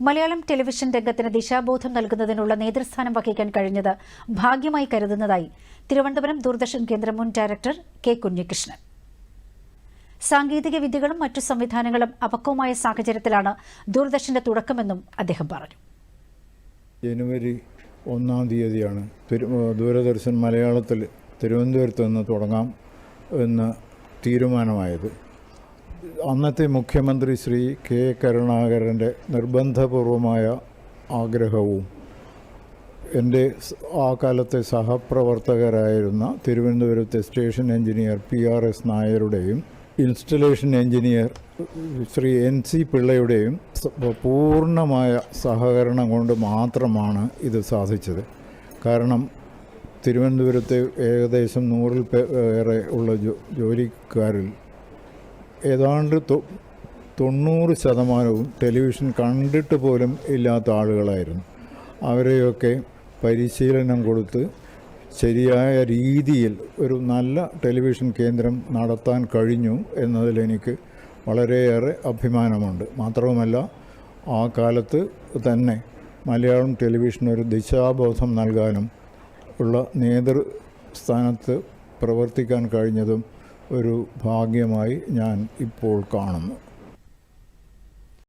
Malayalam television രംഗത്തിന് ദിശാബോധം നൽകുന്നതിനുള്ള നേതൃസ്ഥാനം വഹിക്കാൻ കഴിഞ്ഞത് ഭാഗ്യമായി കരുതുന്നതായി തിരുവനന്തപുരം ദൂരദർശൻ കേന്ദ്രം മുൻ ഡയറക്ടർ കെ കുഞ്ഞികൃഷ്ണൻ. സാങ്കേതിക വിദ്യകളും മറ്റു സംവിധാനങ്ങളും അപക്വമായ സാഹചര്യത്തിലാണ് ദൂരദർശന്റെ തുടക്കമെന്നും അദ്ദേഹം പറഞ്ഞു. ജനുവരി ഒന്നാം തീയതിയാണ് ദൂരദർശൻ മലയാളത്തിൽ തിരുവനന്തപുരത്ത് നിന്ന് തുടങ്ങാം എന്ന് തീരുമാനമായത്. അന്നത്തെ മുഖ്യമന്ത്രി ശ്രീ കെ കരുണാകരന്റെ നിർബന്ധപൂർവമായ ആഗ്രഹവും എന്റെ ആ കാലത്തെ സഹപ്രവർത്തകരായിരുന്ന തിരുവനന്തപുരത്തെ station engineer P R S നായരുടെയും installation engineer Shri N C പിള്ളയുടെയും പൂർണമായ സഹകരണം കൊണ്ട് മാത്രമാണ് ഇത് സാധിച്ചത്. കാരണം തിരുവനന്തപുരത്തെ ഏകദേശം നൂറിൽ ഏറെ ഉള്ള ജോലിക്കാരിൽ ഏതാണ്ട് തൊണ്ണൂറ് ശതമാനവും ടെലിവിഷൻ കണ്ടിട്ട് പോലും ഇല്ലാത്ത ആളുകളായിരുന്നു. അവരെയൊക്കെ പരിശീലനം കൊടുത്ത് ശരിയായ രീതിയിൽ ഒരു നല്ല ടെലിവിഷൻ കേന്ദ്രം നടത്താൻ കഴിഞ്ഞു എന്നതിൽ എനിക്ക് വളരെയേറെ അഭിമാനമുണ്ട്. മാത്രവുമല്ല ആ കാലത്ത് തന്നെ മലയാളം ടെലിവിഷൻ ഒരു ദിശാബോധം നൽകാനും ഉള്ള നേതൃസ്ഥാനത്ത് പ്രവർത്തിക്കാൻ കഴിഞ്ഞതും ഒരു ഭാഗ്യമായി ഞാൻ ഇപ്പോൾ കാണുന്നു.